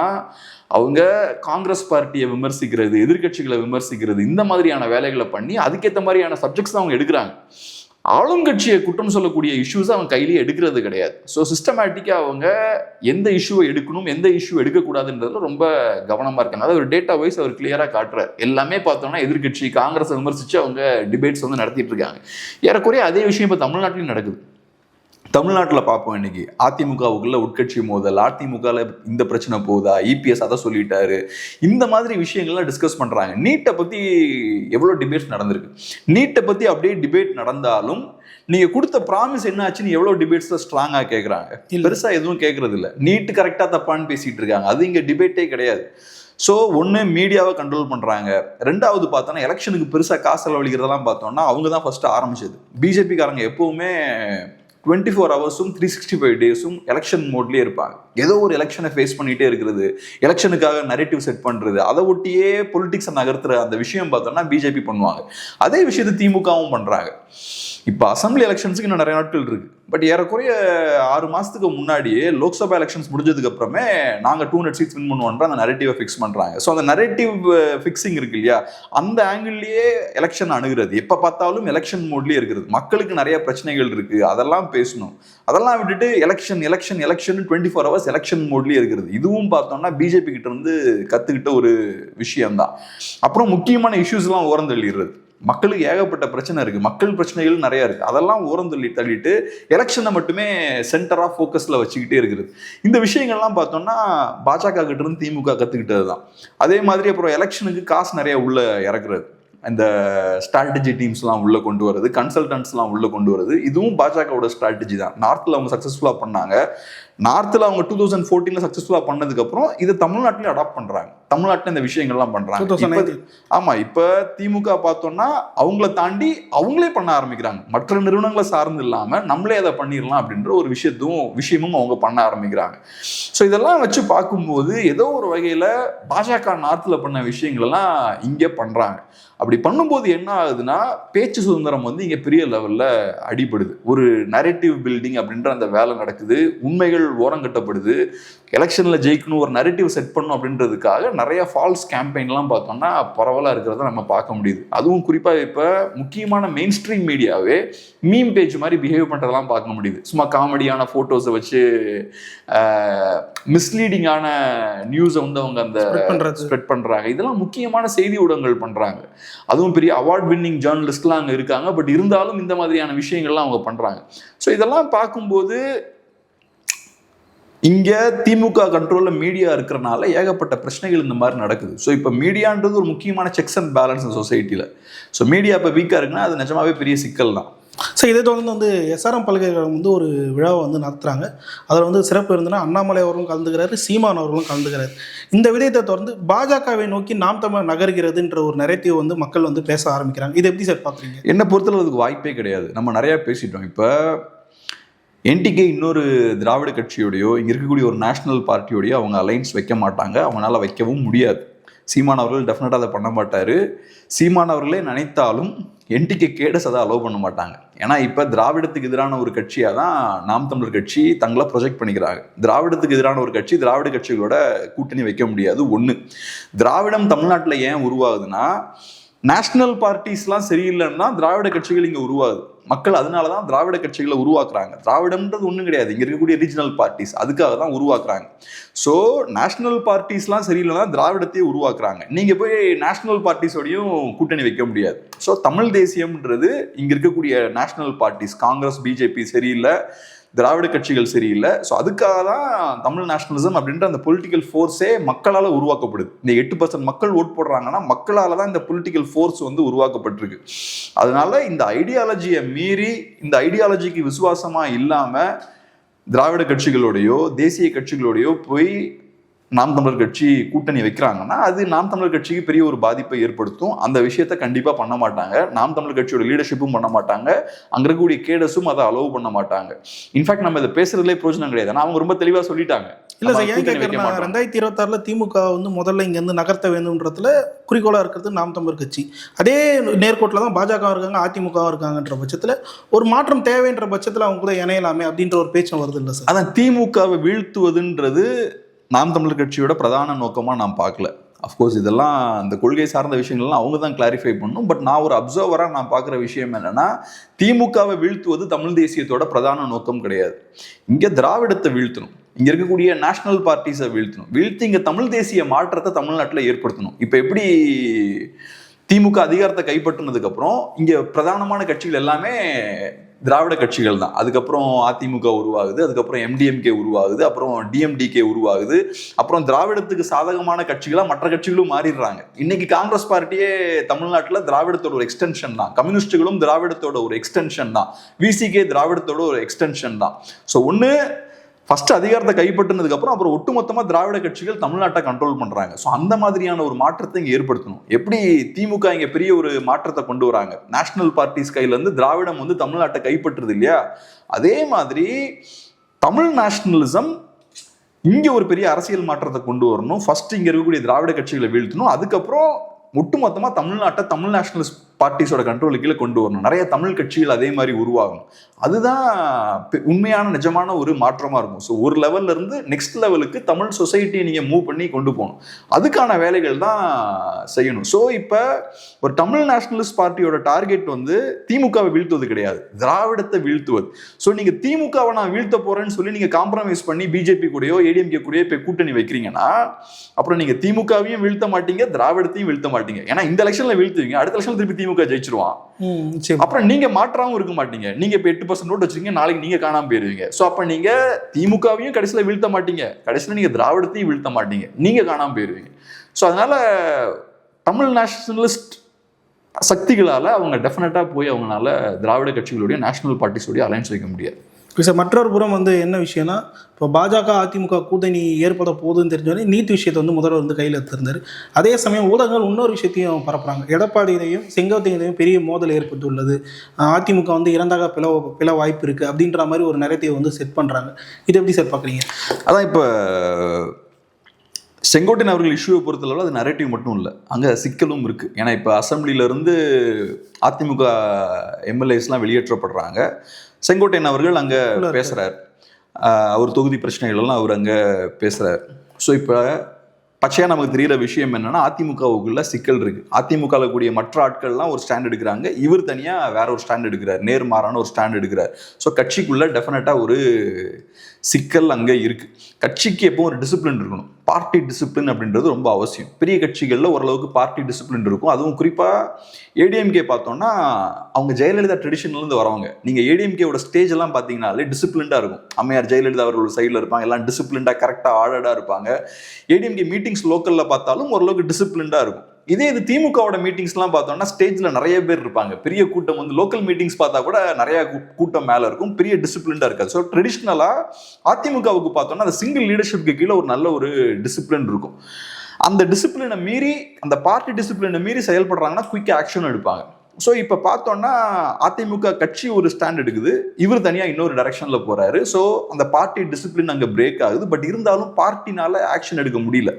அவங்க காங்கிரஸ் பார்ட்டியை விமர்சிக்கிறது எதிர்க்கட்சிகளை விமர்சிக்கிறது இந்த மாதிரியான வேலைகளை பண்ணி அதுக்கேற்ற மாதிரியான சப்ஜெக்ட்ஸ் அவங்க எடுக்கிறாங்க. ஆளுங்கட்சியை குற்றம் சொல்லக்கூடிய இஷ்யூஸ் அவங்க கையிலேயே எடுக்கிறது கிடையாது. ஸோ சிஸ்டமேட்டிக்காக அவங்க எந்த இஷ்யூவை எடுக்கணும் எந்த இஷ்யூ எடுக்கக்கூடாதுன்றதுல ரொம்ப கவனமாக இருக்காங்க அதாவது ஒரு டேட்டா வைஸ் அவர் கிளியராக காட்டுறாரு. எல்லாமே பார்த்தோம்னா எதிர்க்கட்சி காங்கிரஸை விமர்சித்து அவங்க டிபேட்ஸ் வந்து நடத்திட்டு இருக்காங்க. ஏறக்குறைய அதே விஷயம் இப்போ தமிழ்நாட்டிலையும் நடக்குது. தமிழ்நாட்டில் பார்ப்போம் இன்னைக்கு. அதிமுகவுக்குள்ள உட்கட்சி மோதல் அதிமுகவில் இந்த பிரச்சனை போகுதா இபிஎஸ் அதை சொல்லிட்டாரு. இந்த மாதிரி விஷயங்கள்லாம் டிஸ்கஸ் பண்ணுறாங்க நீட்டை பற்றி எவ்வளோ டிபேட்ஸ் நடந்திருக்கு? நீட்டை பற்றி அப்படியே டிபேட் நடந்தாலும் நீங்கள் கொடுத்த ப்ராமிஸ் என்ன ஆச்சுன்னு எவ்வளோ டிபேட்ஸில் ஸ்ட்ராங்காக கேட்குறாங்க. பெருசாக எதுவும் கேட்கறது இல்லை. நீட்டு கரெக்டாக தப்பான்னு பேசிட்டு இருக்காங்க. அது இங்கே டிபேட்டே கிடையாது. ஸோ ஒன்று மீடியாவை கண்ட்ரோல் பண்ணுறாங்க ரெண்டாவது பார்த்தோன்னா எலெக்ஷனுக்கு பெருசாக காசு செலவழிக்கிறதெல்லாம் பார்த்தோம்னா அவங்க தான் ஃபஸ்ட்டு ஆரம்பிச்சது. பிஜேபிக்காரங்க எப்போவுமே டுவெண்ட்டி ஃபோர் ஹவர்ஸும் த்ரீ சிக்ஸ்டி ஃபைவ் டேஸும் எலெக்ஷன் மோட்லேயே இருப்பாங்க. ஏதோ ஒரு எலெக்ஷனை ஃபேஸ் பண்ணிட்டே இருக்கிறது. எலெக்ஷனுக்காக நரேட்டிவ் செட் பண்றது. அதை ஒட்டியே பொலிட்டிக்ஸை நகர்த்துற அந்த விஷயம் பார்த்தோம்னா பிஜேபி பண்ணுவாங்க. அதே விஷயத்தை திமுகவும் பண்றாங்க. இப்போ அசம்பிளி எலெக்ஷன்ஸுக்கு இன்னும் நிறைய நாட்கள் இருக்கு. பட் ஏறக்குறைய ஆறு மாசத்துக்கு முன்னாடியே லோக்சபா எலெக்ஷன்ஸ் முடிஞ்சதுக்கு அப்புறமே நாங்க டூ ஹண்ட்ரட் சீட்ஸ் வின் பண்ணுவோன்ற அந்த நரேட்டிவை ஃபிக்ஸ் பண்றாங்க. ஸோ அந்த நரேட்டிவ் ஃபிக்ஸிங் இருக்கு இல்லையா? அந்த ஆங்கிள்லயே எலெக்ஷன் அணுகிறது. எப்ப பார்த்தாலும் எலெக்ஷன் மோட்லயே இருக்கிறது. மக்களுக்கு நிறைய பிரச்சனைகள் இருக்கு. அதெல்லாம் பேசணும். அதெல்லாம் விட்டுட்டு election election election twenty four hours selection மோட்லேயே இருக்கிறது. இதுவும் பார்த்தோம்னா பிஜேபி கிட்ட இருந்து கத்துக்கிட்ட ஒரு விஷயம்தான். அப்புறம் முக்கியமான இஷ்யூஸ்லாம் ஓரம் தள்ளிடுறது. மக்களுக்கு ஏகப்பட்ட பிரச்சனை இருக்கு. மக்கள் பிரச்சனைகள் நிறைய இருக்கு. அதெல்லாம் ஓரம் தள்ளி தள்ளிட்டு எலெக்ஷனை மட்டுமே சென்டரா ஃபோக்கஸ்ல வச்சுக்கிட்டே இருக்கிறது இந்த விஷயங்கள்லாம் பார்த்தோம்னா பாஜக கிட்ட இருந்து திமுக கத்துக்கிட்டது தான் அதே மாதிரி அப்புறம் எலெக்ஷனுக்கு காசு நிறைய உள்ள இறக்குறது. இந்த ஸ்ட்ராட்டஜி டீம்ஸ்லாம் உள்ளே கொண்டு வரது கன்சல்டன்ட்ஸ்லாம் உள்ளே கொண்டு வரது இதுவும் பாஜகவோட ஸ்ட்ராட்டஜி தான். நார்த்தில் அவங்க சக்ஸஸ்ஃபுல்லாக பண்ணாங்க. நார்த்தில் அவங்க டூ தௌசண்ட் ஃபோர்டீனில் சக்ஸஸ்ஃபுல்லாக பண்ணதுக்கப்புறம் இதை தமிழ்நாட்டிலையும் அடாப்ட் பண்ணுறாங்க தமிழ்நாட்டில் இந்த விஷயங்கள்லாம் பண்ணுறாங்க தௌசண்ட் இப்ப- ஆமா இப்ப திமுக பார்த்தோம்னா அவங்கள தாண்டி அவங்களே பண்ண ஆரம்பிக்கிறாங்க. மற்ற நிறுவனங்களை சார்ந்து இல்லாம நம்மளே அதை பண்ணிடலாம் அப்படின்ற ஒரு விஷயத்தும் விஷயமும் அவங்க பண்ண ஆரம்பிக்கிறாங்க. ஸோ இதெல்லாம் வச்சு பார்க்கும்போது ஏதோ ஒரு வகையில பாஜக நார்த்தில் பண்ண விஷயங்கள் எல்லாம் இங்கே பண்றாங்க. அப்படி பண்ணும்போது என்ன ஆகுதுன்னா பேச்சு சுதந்திரம் வந்து இங்க பெரிய லெவல்ல அடிபடுது. ஒரு நரேட்டிவ் பில்டிங் அப்படின்ற அந்த வேலை நடக்குது. உண்மைகள் ஓரங்கட்டப்படுது. எலெக்ஷன்ல ஜெயிக்கணும் ஒரு நரேட்டிவ் செட் பண்ணணும் அப்படின்றதுக்காக நிறைய ஃபால்ஸ் கேம்பெயின்லாம் பார்த்தோம்னா பரவலாக இருக்கிறத நம்ம பார்க்க முடியுது. அதுவும் குறிப்பாக இப்போ முக்கியமான மெயின் ஸ்ட்ரீம் மீடியாவே மீம் பேஜ் மாதிரி பிஹேவ் பண்ணுறதெல்லாம் பார்க்க முடியுது. சும்மா காமெடியான ஃபோட்டோஸை வச்சு மிஸ்லீடிங்கான நியூஸை வந்து அவங்க அந்த ஸ்ப்ரெட் பண்றாங்க. இதெல்லாம் முக்கியமான செய்தி ஊடகங்கள் பண்றாங்க. அதுவும் பெரிய அவார்ட் வின்னிங் ஜேர்னலிஸ்ட்லாம் அங்கே இருக்காங்க. பட் இருந்தாலும் இந்த மாதிரியான விஷயங்கள்லாம் அவங்க பண்றாங்க. ஸோ இதெல்லாம் பார்க்கும்போது இங்க திமுக கண்ட்ரோல்ல மீடியா இருக்கிறனால ஏகப்பட்ட பிரச்சனைகள் இந்த மாதிரி நடக்குது. ஸோ இப்போ மீடியான்றது ஒரு முக்கியமான செக்ஸ் அண்ட் பேலன்ஸ் சொசைட்டில ஸோ மீடியா இப்போ வீக்கா இருக்குன்னா அது நிஜமாவே பெரிய சிக்கல் தான். ஸோ இதை தொடர்ந்து வந்து எஸ்ஆர்எம் பல்கலைக்கழகம் வந்து ஒரு விழாவை வந்து நடத்துகிறாங்க அதில் வந்து சிறப்பு இருந்துன்னா அண்ணாமலை அவர்களும் கலந்துக்கிறாரு சீமான் அவர்களும் கலந்துக்கிறாரு. இந்த விடயத்தை தொடர்ந்து பாஜகவை நோக்கி நாம் தமிழ் நகர்கிறதுன்ற ஒரு நெரேட்டிவ் வந்து மக்கள் வந்து பேச ஆரம்பிக்கிறாங்க. இது எப்படி சார் பார்க்குறீங்க? என்னை பொறுத்தளவு அதுக்கு வாய்ப்பே கிடையாது. நம்ம நிறைய பேசிட்டோம். இப்போ என்டிகே இன்னொரு திராவிட கட்சியோடையோ இங்கே இருக்கக்கூடிய ஒரு நேஷனல் பார்ட்டியோடையோ அவங்க அலைன்ஸ் வைக்க மாட்டாங்க. அவங்களால வைக்கவும் முடியாது. சீமான் அவர்கள் டெஃபினட்டாக அதை பண்ண மாட்டார். சீமான் அவர்களே நினைத்தாலும் என்டிகே கேடஸ் அதை அலோவ் பண்ண மாட்டாங்க. ஏன்னா இப்போ திராவிடத்துக்கு எதிரான ஒரு கட்சியாக தான் நாம் தமிழர் கட்சி தங்களை ப்ரொஜெக்ட் பண்ணிக்கிறாங்க. திராவிடத்துக்கு எதிரான ஒரு கட்சி திராவிட கட்சிகளோட கூட்டணி வைக்க முடியாது. ஒன்று திராவிடம் தமிழ்நாட்டில் ஏன் உருவாகுதுன்னா நேஷனல் பார்ட்டிஸ்லாம் சரியில்லைன்னா திராவிட கட்சிகள் இங்கே உருவாகுது. மக்கள் அதனால தான் திராவிட கட்சிகளை உருவாக்குறாங்க. திராவிடம்ன்றது ஒன்றும் கிடையாது. இங்கே இருக்கக்கூடிய ரீஜனல் பார்ட்டிஸ் அதுக்காக தான் உருவாக்குறாங்க. ஸோ நேஷனல் பார்ட்டிஸ்லாம் சரியில்லைனா திராவிடத்தையே உருவாக்குறாங்க. நீங்கள் போய் நேஷனல் பார்ட்டிஸோடையும் கூட்டணி வைக்க முடியாது. ஸோ தமிழ் தேசியம்ன்றது இங்கே இருக்கக்கூடிய நேஷனல் பார்ட்டிஸ் காங்கிரஸ் பிஜேபி சரியில்லை திராவிட கட்சிகள் சரியில்லை. ஸோ அதுக்காக தான் தமிழ் நேஷனலிசம் அப்படின்ற அந்த பொலிட்டிக்கல் ஃபோர்ஸே மக்களால் உருவாக்கப்படுது. இந்த எட்டு பர்சன்ட் மக்கள் ஓட் போடுறாங்கன்னா மக்களால் தான் இந்த பொலிட்டிக்கல் ஃபோர்ஸ் வந்து உருவாக்கப்பட்டிருக்கு. அதனால இந்த ஐடியாலஜியை மீறி இந்த ஐடியாலஜிக்கு விசுவாசமாக இல்லாமல் திராவிட கட்சிகளோடையோ தேசிய கட்சிகளோடையோ போய் நாம் தமிழர் கட்சி கூட்டணி வைக்கிறாங்கன்னா அது நாம் தமிழர் கட்சிக்கு பெரிய ஒரு பாதிப்பை ஏற்படுத்தும். அந்த விஷயத்த கண்டிப்பா பண்ண மாட்டாங்க. நாம் தமிழர் கட்சியோட லீடர்ஷிப்பும் பண்ண மாட்டாங்க. அங்க இருக்கக்கூடிய கேடஸும் அதை அலோவ் பண்ண மாட்டாங்க. இன்ஃபேக்ட் நம்ம இதை பேசுறதுலே பிரயோஜனம் கிடையாது. ஆனா அவங்க ரொம்ப தெளிவா சொல்லிட்டாங்க. இல்லை சார் ஏன் கேட்குறேன். ரெண்டாயிரத்தி இருபத்தாறில் திமுக வந்து முதல்ல இங்கேருந்து நகர்த்த வேண்டும்ன்றதுல குறிக்கோளாக இருக்கிறது நாம் தமிழர் கட்சி. அதே நேர்கோட்டில் தான் பாஜக இருக்காங்க அதிமுகவும் இருக்காங்கன்ற பட்சத்தில் ஒரு மாற்றம் தேவைன்ற பட்சத்தில் அவங்க கூட இணையலாமே அப்படின்ற ஒரு பேச்சும் வருது இல்லை சார். அதான் திமுகவை வீழ்த்துவதுன்றது நாம் தமிழர் கட்சியோட பிரதான நோக்கமாக நான் பார்க்கல. அஃப்கோர்ஸ் இதெல்லாம் இந்த கொள்கை சார்ந்த விஷயங்கள்லாம் அவங்க தான் கிளாரிஃபை பண்ணும். பட் நான் ஒரு அப்சர்வராக நான் பார்க்குற விஷயம் என்னென்னா திமுகவை வீழ்த்துவது தமிழ் தேசியத்தோட பிரதான நோக்கம் கிடையாது. இங்கே திராவிடத்தை வீழ்த்தணும். இங்கே இருக்கக்கூடிய நேஷனல் பார்ட்டிஸை வீழ்த்தணும். வீழ்த்தி இங்கே தமிழ் தேசிய மாற்றத்தை தமிழ்நாட்டில் ஏற்படுத்தணும். இப்போ எப்படி திமுக அதிகாரத்தை கைப்பற்றினதுக்கப்புறம் இங்கே பிரதானமான கட்சிகள் எல்லாமே திராவிட கட்சிகள் தான். அதுக்கப்புறம் அதிமுக உருவாகுது அதுக்கப்புறம் எம்டிஎம்கே உருவாகுது அப்புறம் டிஎம்டிகே உருவாகுது. அப்புறம் திராவிடத்துக்கு சாதகமான கட்சிகளாக மற்ற கட்சிகளும் மாறிடுறாங்க. இன்னைக்கு காங்கிரஸ் பார்ட்டியே தமிழ்நாட்டில் திராவிடத்தோட ஒரு எக்ஸ்டென்ஷன் தான். கம்யூனிஸ்டுகளும் திராவிடத்தோட ஒரு எக்ஸ்டென்ஷன் தான். விசிகே திராவிடத்தோட ஒரு எக்ஸ்டென்ஷன் தான். ஸோ ஒன்று ஃபர்ஸ்ட் அதிகாரத்தை கைப்பற்றினதுக்கப்புறம் அப்புறம் ஒட்டுமொத்தமாக திராவிட கட்சிகள் தமிழ்நாட்டை கண்ட்ரோல் பண்ணுறாங்க ஸோ அந்த மாதிரியான ஒரு மாற்றத்தை இங்கே ஏற்படுத்தணும். எப்படி திமுக இங்கே பெரிய ஒரு மாற்றத்தை கொண்டு வராங்க? நேஷனல் பார்ட்டிஸ் கையிலேருந்து திராவிடம் வந்து தமிழ்நாட்டை கைப்பற்றுது இல்லையா? அதே மாதிரி தமிழ் நேஷனலிசம் இங்கே ஒரு பெரிய அரசியல் மாற்றத்தை கொண்டு வரணும். ஃபர்ஸ்ட் இங்கே இருக்கக்கூடிய திராவிட கட்சிகளை வீழ்த்தணும். அதுக்கப்புறம் ஒட்டுமொத்தமாக தமிழ்நாட்டை தமிழ் நேஷனலிஸ்ட் பார்ட்டிஸோட கண்ட்ரோலுக்கு கீழே கொண்டு வரணும். நிறைய தமிழ் கட்சிகள் அதே மாதிரி உருவாகணும் அதுதான் பெ- உண்மையான நிஜமான ஒரு மாற்றமாக இருக்கும். ஸோ ஒரு லெவல்ல இருந்து நெக்ஸ்ட் லெவலுக்கு தமிழ் சொசைட்டியை நீங்கள் மூவ் பண்ணி கொண்டு போகணும். அதுக்கான வேலைகள் தான் செய்யணும். ஸோ இப்போ ஒரு தமிழ் நேஷனலிஸ்ட் பார்ட்டியோட டார்கெட் வந்து திமுகவை வீழ்த்துவது கிடையாது. திராவிடத்தை வீழ்த்துவது. ஸோ நீங்கள் திமுகவை நான் வீழ்த்த போகிறேன்னு சொல்லி நீங்கள் காம்ப்ரமைஸ் பண்ணி பிஜேபி கூடயோ ஏடிஎம்கே கூடயோ இப்போ கூட்டணி வைக்கிறீங்கன்னா அப்புறம் நீங்கள் திமுகவையும் வீழ்த்த மாட்டீங்க திராவிடத்தையும் வீழ்த்த மாட்டீங்க. ஏன்னா இந்த எலெக்ஷனில் வீழ்த்துவீங்க. அடுத்த எலெக்ஷன் திருப்பி திமுக ஜெயிச்சிருவான். அப்புறம் நீங்க மாற்றாவும் இருக்க மாட்டீங்க. நீங்க இப்போ எட்டு பர்சன்ட் ஓட்டு வச்சிருக்கீங்க நாளைக்கு நீங்க காணாம போயிருவீங்க. ஸோ அப்ப நீங்க திமுகவையும் கடைசியில வீழ்த்த மாட்டீங்க. கடைசியில நீங்க திராவிடத்தையும் வீழ்த்த மாட்டீங்க. நீங்க காணாம போயிருவீங்க. ஸோ அதனால தமிழ் நேஷனலிஸ்ட் சக்திகளால அவங்க டெஃபினட்டா போய் அவங்களால திராவிட கட்சிகளுடைய நேஷனல் பார்ட்டிஸோடைய அலைன்ஸ் வைக்க முடியாது. சார் மற்றொரு புறம் வந்து என்ன விஷயம்னா இப்போ பாஜக அதிமுக கூட்டணி ஏற்பட போகுதுன்னு தெரிஞ்சோடனே நீட் விஷயத்தை வந்து முதல்வர் வந்து கையில் எடுத்திருந்தார். அதே சமயம் ஊடகங்கள் இன்னொரு விஷயத்தையும் பரப்புறாங்க. எடப்பாடியிலையும் செங்கோட்டையிலையும் பெரிய மோதல் ஏற்பட்டுள்ளது. அதிமுக வந்து இறந்தாக பிளவ பிள வாய்ப்பு இருக்குது அப்படின்ற மாதிரி ஒரு நேரத்தை வந்து செட் பண்ணுறாங்க இது எப்படி சார் பார்க்குறீங்க? அதான் இப்போ செங்கோட்டையன் அவர்கள் இஷ்யூவை பொறுத்தளவில் அது நரேட்டிவ் மட்டும் இல்லை. அங்கே சிக்கலும் இருக்குது ஏன்னா இப்போ அசம்பிளியிலேருந்து அதிமுக எம்எல்ஏஸ்லாம் வெளியேற்றப்படுறாங்க. செங்கோட்டையன் அவர்கள் அங்கே. பேசுகிறார் அவர் தொகுதி பிரச்சனைகள் எல்லாம் அவர் அங்கே பேசுகிறார் ஸோ இப்போ பச்சையாக நமக்கு தெரியிற விஷயம் என்னன்னா அதிமுகவுக்குள்ள சிக்கல் இருக்கு. அதிமுகவில் கூடிய மற்ற ஆட்கள்லாம் ஒரு ஸ்டாண்ட் எடுக்கிறாங்க. இவர் தனியாக வேற ஒரு ஸ்டாண்ட் எடுக்கிறார். நேர்மாறான ஒரு ஸ்டாண்ட் எடுக்கிறார். ஸோ கட்சிக்குள்ள டெஃபினட்டாக ஒரு சிக்கல் அங்கே இருக்குது கட்சிக்கு எப்பவும் ஒரு டிசிப்ளின் இருக்கணும். பார்ட்டி டிசிப்ளின் அப்படின்றது ரொம்ப அவசியம். பெரிய கட்சிகளில் ஓரளவுக்கு பார்ட்டி டிசிப்ளின் இருக்கும். அதுவும் குறிப்பாக ஏடிஎம்கே பார்த்தோம்னா அவங்க ஜெயலலிதா ட்ரெடிஷன்லேருந்து வரவங்க. நீங்கள் ஏடிஎம்கேவோட ஸ்டேஜ் எல்லாம் பார்த்தீங்கனாலே டிசிப்ளின்டாக இருக்கும். அம்மையார் ஜெயலலிதா அவர்கள் சைடில் இருப்பாங்க. எல்லாம் டிசிப்ளின்டாக கரெக்டாக ஆர்டர்டாக இருப்பாங்க. ஏடிஎம்கே மீட்டிங்ஸ் லோக்கலில் பார்த்தாலும் ஓரளவுக்கு டிசிப்ளின்டாக இருக்கும். இதே இது திமுகவோட மீட்டிங்ஸ்லாம் பார்த்தோம்னா ஸ்டேஜில் நிறைய பேர் இருப்பாங்க. பெரிய கூட்டம் வந்து லோக்கல் மீட்டிங்ஸ் பார்த்தா கூட நிறைய கூட்டம் மேலே இருக்கும். பெரிய டிசிப்ளின்டாக இருக்காது. ஸோ ட்ரெடிஷ்னலாக அதிமுகவுக்கு பார்த்தோம்னா அந்த சிங்கிள் லீடர்ஷிப்க்கு கீழே ஒரு நல்ல ஒரு டிசிப்ளின் இருக்கும். அந்த டிசிப்ளினை மீறி அந்த பார்ட்டி டிசிப்ளினை மீறி செயல்படுறாங்கன்னா குயிக் ஆக்ஷன் எடுப்பாங்க. ஸோ இப்போ பார்த்தோன்னா அதிமுக கட்சி ஒரு ஸ்டாண்ட் எடுக்குது. இவர் தனியாக இன்னொரு டைரக்ஷனில் போகிறாரு ஸோ அந்த பார்ட்டி டிசிப்ளின் அங்கே பிரேக் ஆகுது. பட் இருந்தாலும் பார்ட்டினால ஆக்ஷன் எடுக்க முடியல.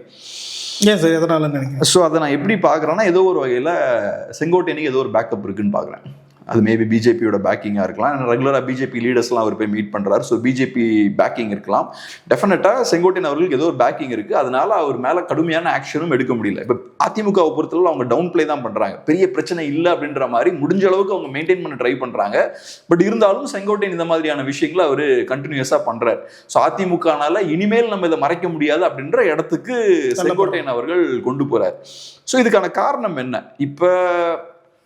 ஏன் சார் எதனால நினைக்கிறேன் ஸோ அதை நான் எப்படி பார்க்குறேன்னா ஏதோ ஒரு வகையில் செங்கோட்டையனுக்கு ஏதோ ஒரு பேக்கப் இருக்குன்னு பார்க்குறேன். அது மேபி பிஜேபியோட பேக்கிங்காக இருக்கலாம். ரெகுலராக பிஜேபி லீடர்ஸ்லாம் அவர் போய் மீட் பண்ணுறாரு ஸோ பிஜேபி பேக்கிங் இருக்கலாம். டெஃபினட்டாக செங்கோட்டையன் அவர்களுக்கு ஏதோ ஒரு பேக்கிங் இருக்குது அதனால அவர் மேலே கடுமையான ஆக்ஷனும் எடுக்க முடியல. இப்போ அதிமுகவை பொறுத்தளவு அவங்க டவுன் ப்ளே தான் பண்ணுறாங்க பெரிய பிரச்சனை இல்லை அப்படின்ற மாதிரி முடிஞ்ச அளவுக்கு அவங்க மெயின்டைன் பண்ண ட்ரை பண்ணுறாங்க பட் இருந்தாலும் செங்கோட்டையன் இந்த மாதிரியான விஷயங்களை அவர் கண்டினியூஸாக பண்ணுறாரு ஸோ அதிமுகனால இனிமேல் நம்ம இதை மறைக்க முடியாது அப்படின்ற இடத்துக்கு செங்கோட்டையன் அவர்கள் கொண்டு போகிறார் ஸோ இதுக்கான காரணம் என்ன? இப்போ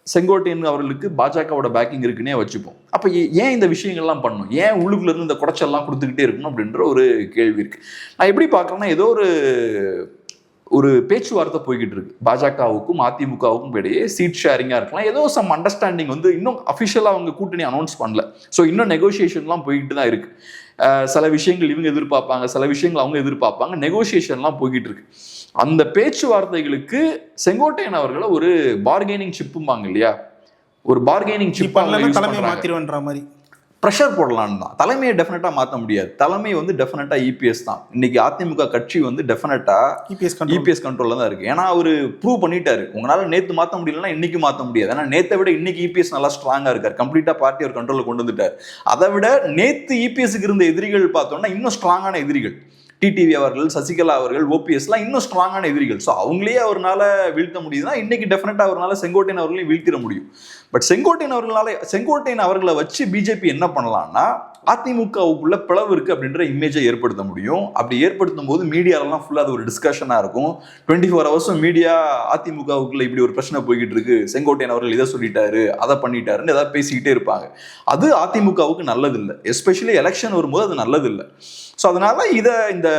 செங்கோட்டையன் அவர்களுக்கு பாஜகவோட பேக்கிங் இருக்குன்னே வச்சுப்போம். அப்போ ஏன் இந்த விஷயங்கள்லாம் பண்ணணும்? ஏன் உள்ளுக்குள்ளேருந்து இந்த குடைச்சல்லாம் கொடுத்துக்கிட்டே இருக்கணும் அப்படின்ற ஒரு கேள்வி இருக்கு. நான் எப்படி பார்க்குறேன்னா ஏதோ ஒரு ஒரு பேச்சுவார்த்தை போய்கிட்டு இருக்கு. பாஜகவுக்கும் அதிமுகவுக்கும் இடையே சீட் ஷேரிங்காக இருக்கலாம். ஏதோ சம் அண்டர்ஸ்டாண்டிங் வந்து இன்னும் அஃபிஷியலாக அவங்க கூட்டணி அனௌன்ஸ் பண்ணல. ஸோ இன்னும் நெகோசியேஷன்லாம் போய்கிட்டு தான் இருக்குது சில விஷயங்கள் இவங்க எதிர்பார்ப்பாங்க சில விஷயங்கள் அவங்க எதிர்பார்ப்பாங்க. நெகோசியேஷன்லாம் போய்கிட்டு இருக்கு அந்த பேச்சுவார்த்தைகளுக்கு செங்கோட்டையன் அவர்களை ஒரு பார்கெனிங் சிப்பும்பாங்க இல்லையா? ஒரு பார்கெனிங் சிப் பண்ணலன்னா தலைமையை மாத்திருவேன்ற மாதிரி. ப்ரெஷர் போடலான்னு தான். தலைமையை டெஃபினட்டாக மாற்ற முடியாது. தலைமை வந்து டெஃபினட்டாக இபிஎஸ் தான். இன்னைக்கு அதிமுக கட்சி வந்து டெஃபினட்டாக இபிஎஸ் இபிஎஸ் கண்ட்ரோல்ல தான் இருக்கு. ஏன்னா அவர் ப்ரூவ் பண்ணிட்டாரு. உங்களால நேத்து மாத்த முடியலன்னா இன்னைக்கு மாத்த முடியாது. ஏன்னா நேத்தை விட இன்னைக்கு இபிஎஸ் நல்லா ஸ்ட்ராங்கா இருக்காரு. கம்ப்ளீட்டா பார்ட்டி ஒரு கண்ட்ரோல்ல கொண்டு வந்துட்டார். அதை விட நேத்து இபிஎஸ்க்கு இருந்த எதிரிகள் பார்த்தோம்னா இன்னும் ஸ்ட்ராங்கான எதிரிகள். டிடிவி அவர்கள் சசிகலா அவர்கள் ஓபிஎஸ்லாம் இன்னும் ஸ்ட்ராங்கான எதிரிகள். ஸோ அவங்களே அவர்னால வீழ்த்த முடியுதுன்னா இன்னைக்கு டெஃபினட்டாக அவர்னால செங்கோட்டையன் அவர்களையும் வீழ்த்திட முடியும். பட் செங்கோட்டையன் அவர்களால செங்கோட்டையன் அவர்களை வச்சு பிஜேபி என்ன பண்ணலாம்னா அதிமுகவுக்குள்ள பிளவு இருக்கு அப்படின்ற இமேஜை ஏற்படுத்த முடியும். அப்படி ஏற்படுத்தும் போது மீடியாலலாம் ஃபுல்லாக அது ஒரு டிஸ்கஷனாக இருக்கும். டுவெண்ட்டி ஃபோர் ஹவர்ஸும் மீடியா அதிமுகவுக்குள்ள இப்படி ஒரு பிரச்சனை போய்கிட்டு இருக்கு. செங்கோட்டையன் அவர்கள் இதை சொல்லிட்டாரு அதை பண்ணிட்டாருன்னு ஏதாவது பேசிக்கிட்டே இருப்பாங்க. அது அதிமுகவுக்கு நல்லதில்லை. எஸ்பெஷலி எலெக்ஷன் வரும்போது அது நல்லதில்லை. ஸோ அதனால இதை இந்த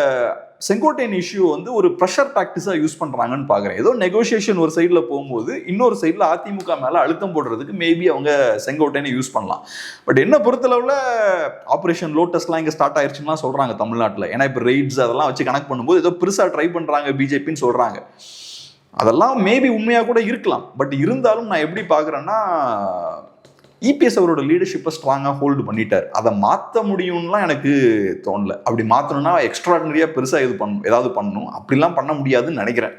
செங்கோட்டையன் இஷ்யூ வந்து ஒரு ப்ரெஷர் டாக்டிஸாக யூஸ் பண்ணுறாங்கன்னு பார்க்குறேன் ஏதோ நெகோசியேஷன் ஒரு சைடில் போகும்போது இன்னொரு சைடில் அதிமுக மேலே அழுத்தம் போடுறதுக்கு மேபி அவங்க செங்கோட்டையனை யூஸ் பண்ணலாம். பட் என்ன பொறுத்தளவில் ஆப்ரேஷன் லோட்டஸ்லாம் இங்கே ஸ்டார்ட் ஆயிடுச்சுன்னா சொல்கிறாங்க தமிழ்நாட்டில். ஏன்னா இப்போ ரெய்ட்ஸ் அதெல்லாம் வச்சு கனெக்ட் பண்ணும்போது ஏதோ பெருசாக ட்ரை பண்ணுறாங்க பிஜேபின்னு சொல்கிறாங்க அதெல்லாம் மேபி உண்மையாக கூட இருக்கலாம். பட் இருந்தாலும் நான் எப்படி பார்க்குறேன்னா இபிஎஸ் அவரோட லீடர்ஷிப்பை ஸ்ட்ராங்காக ஹோல்டு பண்ணிட்டார். அதை மாற்ற முடியும்லாம் எனக்கு தோணல. அப்படி மாற்றணும்னா எக்ஸ்ட்ராடனரியாக பெருசாக இது பண்ணும் ஏதாவது பண்ணணும். அப்படிலாம் பண்ண முடியாதுன்னு நினைக்கிறேன்.